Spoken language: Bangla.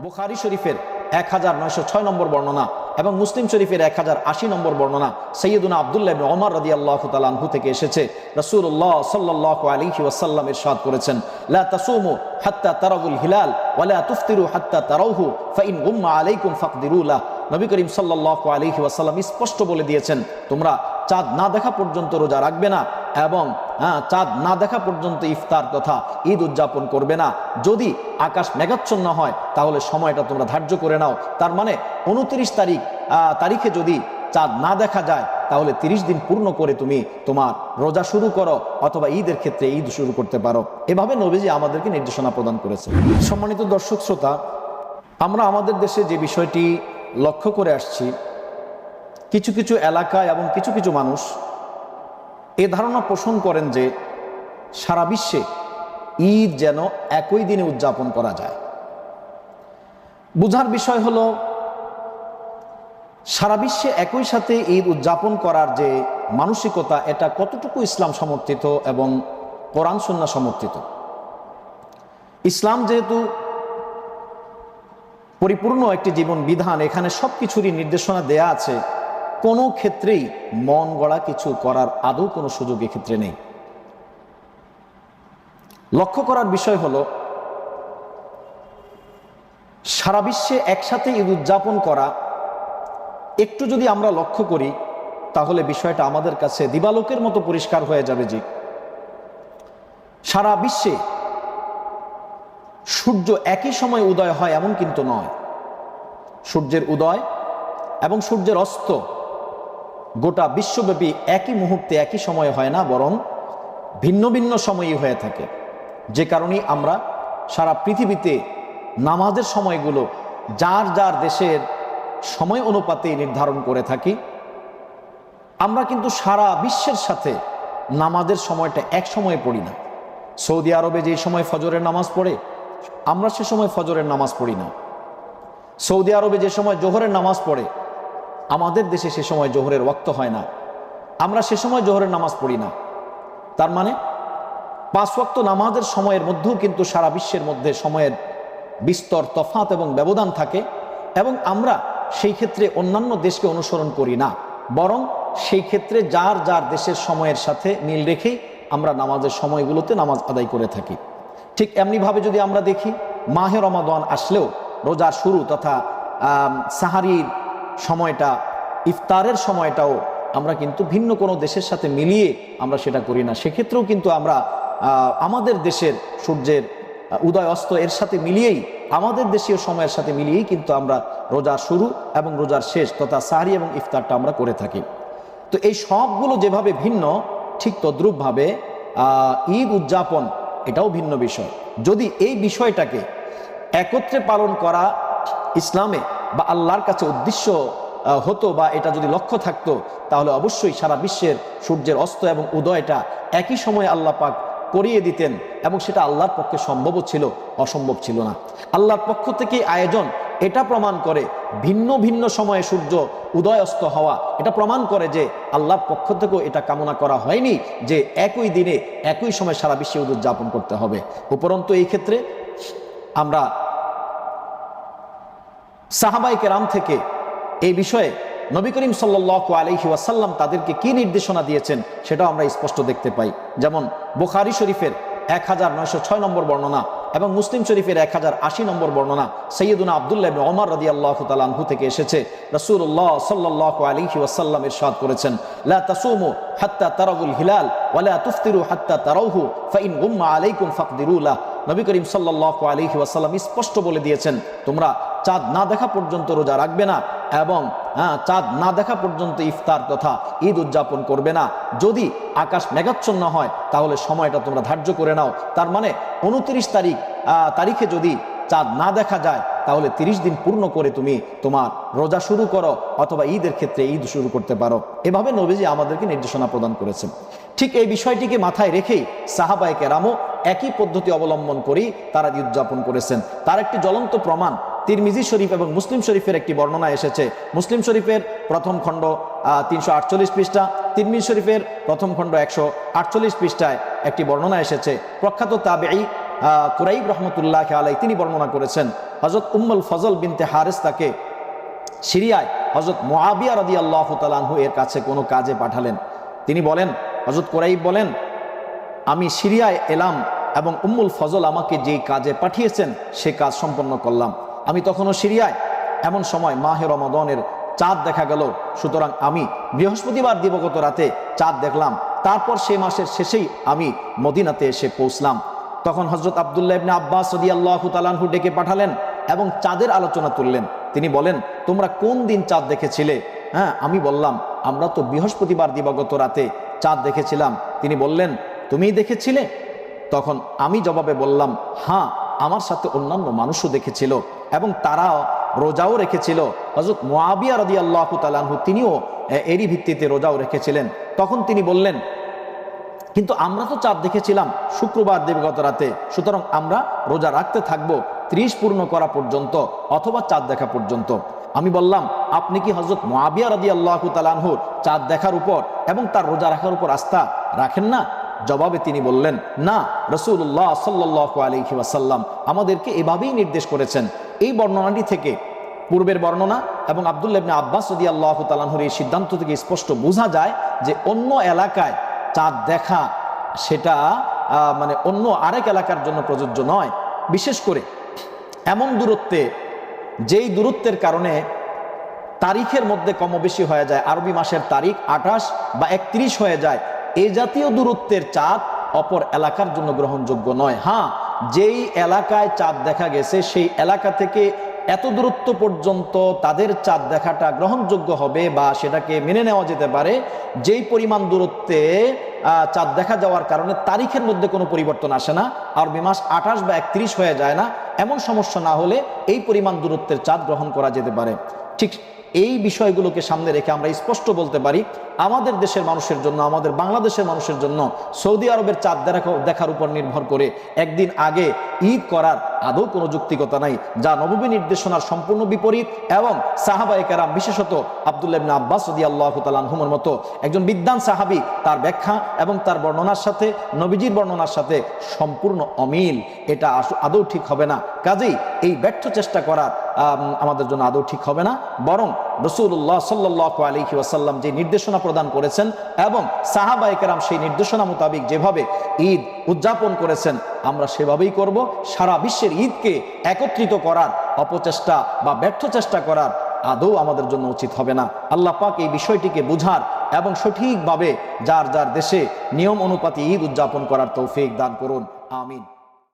বুখারি শরীফের এক হাজার নয়শো ছয় নম্বর বর্ণনা এবং মুসলিম শরীফের এক হাজার আশি নম্বর বর্ণনা সৈয়দুনা আবদুল্লাহ ওমর রাদি আল্লাহ তালানহু থেকে এসেছে। রসুল্লাহ সাল্লাহ আলিহি ওয়াসাল্লাম ইরশাদ করেছেন, লা তাসুমু তারাগুল হিলাল ওয়ালা তুফতিরু হাত্তা তারাউহু ফাইন গুম্মা আলাইকুম ফাকদিরুলা নবী করিম সাল্লাহ আলিহি ওয়াসাল্লাম স্পষ্ট বলে দিয়েছেন, তোমরা চাঁদ না দেখা পর্যন্ত রোজা রাখবে না এবং হ্যাঁ চাঁদ না দেখা পর্যন্ত ইফতার তথা ঈদ উদযাপন করবে না। যদি আকাশ মেঘাচ্ছন্ন হয়, তাহলে সময়টা তোমরা ধার্য করে নাও। তার মানে উনত্রিশ তারিখ তারিখে যদি চাঁদ না দেখা যায়, তাহলে তিরিশ দিন পূর্ণ করে তুমি তোমার রোজা শুরু করো অথবা ঈদের ক্ষেত্রে ঈদ শুরু করতে পারো। এভাবে নবীজি আমাদেরকে নির্দেশনা প্রদান করেছে সম্মানিত দর্শক শ্রোতা, আমরা আমাদের দেশে যে বিষয়টি লক্ষ্য করে আসছি, কিছু কিছু এলাকায় এবং কিছু কিছু মানুষ এ ধারণা পোষণ করেন যে সারা বিশ্বে ঈদ যেন একই দিনে উদযাপন করা যায়। বুঝার বিষয় হল, সারা বিশ্বে একই সাথে ঈদ উদযাপন করার যে মানসিকতা, এটা কতটুকু ইসলাম সমর্থিত এবং কোরআন সন্না সমর্থিত? ইসলাম যেহেতু পরিপূর্ণ একটি জীবন বিধান, এখানে সব কিছুরই নির্দেশনা দেয়া আছে। কোনো ক্ষেত্রেই মন গড়া কিছু করার আদৌ কোনো সুযোগ এক্ষেত্রে নেই। লক্ষ্য করার বিষয় হলো, সারা বিশ্বে একসাথে ঈদ উদযাপন করা, একটু যদি আমরা লক্ষ্য করি, তাহলে বিষয়টা আমাদের কাছে দিবালোকের মতো পরিষ্কার হয়ে যাবে যে, সারা বিশ্বে সূর্য একই সময় উদয় হয় এমন কিন্তু নয়। সূর্যের উদয় এবং সূর্যের অস্ত গোটা বিশ্বব্যাপী একই মুহূর্তে একই সময়ে হয় না, বরং ভিন্ন ভিন্ন সময়ই হয়ে থাকে। যে কারণেই আমরা সারা পৃথিবীতে নামাজের সময়গুলো যার যার দেশের সময় অনুপাতে নির্ধারণ করে থাকি। আমরা কিন্তু সারা বিশ্বের সাথে নামাজের সময়টা এক সময়ে পড়ি না। সৌদি আরবে যে সময় ফজরের নামাজ পড়ে, আমরা সে সময় ফজরের নামাজ পড়ি না। সৌদি আরবে যে সময় জোহরের নামাজ পড়ে আমাদের দেশে সে সময় জোহরের ওয়াক্ত হয় না। আমরা সে সময় জোহরের নামাজ পড়ি না। তার মানে পাঁচ ওয়াক্ত নামাজের সময়ের মধ্যেও কিন্তু সারা বিশ্বের মধ্যে সময়ের বিস্তর তফাত এবং ব্যবধান থাকে এবং আমরা সেই ক্ষেত্রে অন্যান্য দেশকে অনুসরণ করি না। বরং সেই ক্ষেত্রে যার যার দেশের সময়ের সাথে মিল রেখেই আমরা নামাজের সময়গুলোতে নামাজ আদায় করে থাকি। ঠিক এমনিভাবে যদি আমরা দেখি, মাহে রমাদান আসলেও রোজার শুরু তথা সাহারির সময়টা, ইফতারের সময়টাও আমরা কিন্তু ভিন্ন কোনো দেশের সাথে মিলিয়ে আমরা সেটা করি না। সেক্ষেত্রেও কিন্তু আমরা আমাদের দেশের সূর্যের উদয় অস্ত এর সাথে মিলিয়েই, আমাদের দেশীয় সময়ের সাথে মিলিয়েই কিন্তু আমরা রোজার শুরু এবং রোজার শেষ তথা সাহারি এবং ইফতারটা আমরা করে থাকি। তো এই সবগুলো যেভাবে ভিন্ন, ঠিক তদ্রূপভাবে ঈদ উদযাপন এটাও ভিন্ন বিষয়। যদি এই বিষয়টাকে একত্রে পালন করা ইসলামে বা আল্লাহর কাছে উদ্দেশ্য হতো বা এটা যদি লক্ষ্য থাকতো, তাহলে অবশ্যই সারা বিশ্বের সূর্যের অস্ত এবং উদয়টা একই সময়ে আল্লাহ পাক করিয়ে দিতেন এবং সেটা আল্লাহর পক্ষে সম্ভবও ছিল, অসম্ভব ছিল না। আল্লাহর পক্ষ থেকে আয়োজন এটা প্রমাণ করে ভিন্ন ভিন্ন সময়ে সূর্য উদয় অস্ত হওয়া। এটা প্রমাণ করে যে আল্লাহর পক্ষ থেকেও এটা কামনা করা হয়নি যে একই দিনে একই সময় সারা বিশ্বে উদযাপন করতে হবে। উপরন্তু এই ক্ষেত্রে আমরা সাহাবাই কেরাম থেকে এই বিষয়ে নবী করিম সাল্লাহ আলহি ওয়াসাল্লাম তাদেরকে কি নির্দেশনা দিয়েছেন সেটাও আমরা স্পষ্ট দেখতে পাই। যেমন বুখারি শরীফের এক হাজার নয়শো ছয় নম্বর বর্ণনা এবং মুসলিম শরীফের এক হাজার আশি নম্বর বর্ণনা সৈয়দুনা আবদুল্লাহ ওমর রাদি আল্লাহ তালানহু থেকে এসেছে। রসুল্লাহ সাল্লাহ আলহি ওয়াসাল্লাম ইরশাদ করেছেন হাত্তা হিলাল ওয়ালা তুফতিরু নবী করিম সাল্লাহ আলহি ওয়াসাল্লাম স্পষ্ট বলে দিয়েছেন, তোমরা চাঁদ না দেখা পর্যন্ত রোজা রাখবে না এবং হ্যাঁ চাঁদ না দেখা পর্যন্ত ইফতার তথা ঈদ উদযাপন করবে না। যদি আকাশ মেঘাচ্ছন্ন হয়, তাহলে সময়টা তোমরা ধার্য করে নাও। তার মানে উনত্রিশ তারিখ তারিখে যদি চাঁদ না দেখা যায়, তাহলে তিরিশ দিন পূর্ণ করে তুমি তোমার রোজা শুরু করো অথবা ঈদের ক্ষেত্রে ঈদ শুরু করতে পারো। এভাবে নবীজি আমাদেরকে নির্দেশনা প্রদান করেছেন। ঠিক এই বিষয়টিকে মাথায় রেখেই সাহাবায় কেরামও একই পদ্ধতি অবলম্বন করেই তারা উদযাপন করেছেন। তার একটি জ্বলন্ত প্রমাণ তিরমিজি শরীফ এবং মুসলিম শরীফের একটি বর্ণনা এসেছে। মুসলিম শরীফের প্রথম খণ্ড তিনশো আটচল্লিশ পৃষ্ঠা, তিরমিজি শরীফের প্রথম খণ্ড একশো আটচল্লিশ পৃষ্ঠায় একটি বর্ণনা এসেছে। প্রখ্যাত তাবেই কুরাইব রহমতুল্লাহ আলাই তিনি বর্ণনা করেছেন হজরত উম্মুল ফজল বিনতে হারেস তাকে সিরিয়ায় হজরত মোয়াবিয়া রদি আল্লাহ তালাহু এর কাছে কোনো কাজে পাঠালেন। তিনি বলেন হজরত কোরাইব বলেন, আমি সিরিয়ায় এলাম এবং উম্মুল ফজল আমাকে যেই কাজে পাঠিয়েছেন সে কাজ সম্পন্ন করলাম। আমি তখনও সিরিয়ায়। এমন সময় মাহে রমাদনের চাঁদ দেখা গেল। সুতরাং আমি বৃহস্পতিবার দিবগত রাতে চাঁদ দেখলাম। তারপর সে মাসের শেষেই আমি মদিনাতে এসে পৌঁছলাম। তখন হজরত আবদুল্লাহ ইবনে আব্বাস সদি আল্লাহ তালাহু ডেকে পাঠালেন এবং চাঁদের আলোচনা তুললেন। তিনি বলেন, তোমরা কোন দিন চাঁদ দেখেছিলে? হ্যাঁ আমি বললাম, আমরা তো বৃহস্পতিবার দিবাগত রাতে চাঁদ দেখেছিলাম। তিনি বললেন, তুমিই দেখেছিলে? তখন আমি জবাবে বললাম হ্যাঁ আমার সাথে অন্যান্য মানুষও দেখেছিল এবং তারা রোজাও রেখেছিল। হজরত মোয়াবিয়া রদি আল্লাহ তালাহু তিনিও এরই ভিত্তিতে রোজাও রেখেছিলেন। তখন তিনি বললেন, কিন্তু আমরা তো চাঁদ দেখেছিলাম শুক্রবার দেবগত রাতে, সুতরাং আমরা রোজা রাখতে থাকব ত্রিশ পূর্ণ করা পর্যন্ত অথবা চাঁদ দেখা পর্যন্ত। আমি বললাম, আপনি কি হজরত মোয়াবিয়া রদি আল্লাহ তালানহুর চাঁদ দেখার উপর এবং তার রোজা রাখার উপর আস্থা রাখেন না? জবাবে তিনি বললেন, না রসুল্লাহ সাল্লাহ আলহি ওয়াসাল্লাম আমাদেরকে এভাবেই নির্দেশ করেছেন। এই বর্ণনাটি থেকে পূর্বের বর্ণনা এবং আবদুল্লাবনে আব্বাস সদি আল্লাহ তালাহুর এই সিদ্ধান্ত থেকে স্পষ্ট বোঝা যায় যে অন্য এলাকায় চাঁদ দেখা সেটা মানে অন্য আরেক এলাকার জন্য প্রযোজ্য নয়। বিশেষ করে এমন দূরত্বে, যেই দূরত্বের কারণে তারিখের মধ্যে কম বেশি হয়ে যায়, আরবি মাসের তারিখ আঠাশ বা একত্রিশ হয়ে যায় এই জাতীয় দূরত্বের চাঁদ অপর এলাকার জন্য গ্রহণযোগ্য নয়। হ্যাঁ যেই এলাকায় চাঁদ দেখা গেছে, সেই এলাকা থেকে এত দূরত্ব পর্যন্ত তাদের চাঁদ দেখাটা গ্রহণযোগ্য হবে বা সেটাকে মেনে নেওয়া যেতে পারে। যেই পরিমাণ দূরত্বে চাঁদ দেখা যাওয়ার কারণে তারিখের মধ্যে কোনো পরিবর্তন আসে না। আরবি মাস আঠাশ বা একত্রিশ হয়ে যায় না। এমন সমস্যা না হলে এই পরিমাণ দূরত্বের চাঁদ গ্রহণ করা যেতে পারে। ঠিক এই বিষয়গুলোকে সামনে রেখে আমরা স্পষ্ট বলতে পারি আমাদের দেশের মানুষের জন্য আমাদের বাংলাদেশের মানুষের জন্য সৌদি আরবের চাঁদ দেখা- দেখার উপর নির্ভর করে একদিন আগে ঈদ করার আদৌ কোনো যুক্তিকতা নাই যা নবমী নির্দেশনার সম্পূর্ণ বিপরীত এবং সাহাবায়ে কেরাম বিশেষত আবদুল্লাহ ইবনে আব্বাস রদি আল্লাহ তালাহুমের মতো একজন বিদ্যান সাহাবি তার ব্যাখ্যা এবং তার বর্ণনার সাথে নবীজির বর্ণনার সাথে সম্পূর্ণ অমিল এটা আদৌ ঠিক হবে না। কাজেই এই ব্যর্থ চেষ্টা করা আম, আমাদের জন্য আদৌ ঠিক হবে না। বরং রসুল্লাহ সাল্লাহ আলহি ওয়াসাল্লাম যে নির্দেশনা প্রদান করেছেন এবং সাহাবাইকেরাম সেই নির্দেশনা মোতাবিক যেভাবে ঈদ উদযাপন করেছেন, আমরা সেভাবেই করব। সারা বিশ্বের ঈদকে একত্রিত করার অপচেষ্টা বা ব্যর্থ চেষ্টা করার আদৌ আমাদের জন্য উচিত হবে না। আল্লাহ পাক এই বিষয়টিকে বুঝার এবং সঠিকভাবে যার যার দেশে নিয়ম অনুপাতে ঈদ উদযাপন করার তৌফিক দান করুন। আমিন।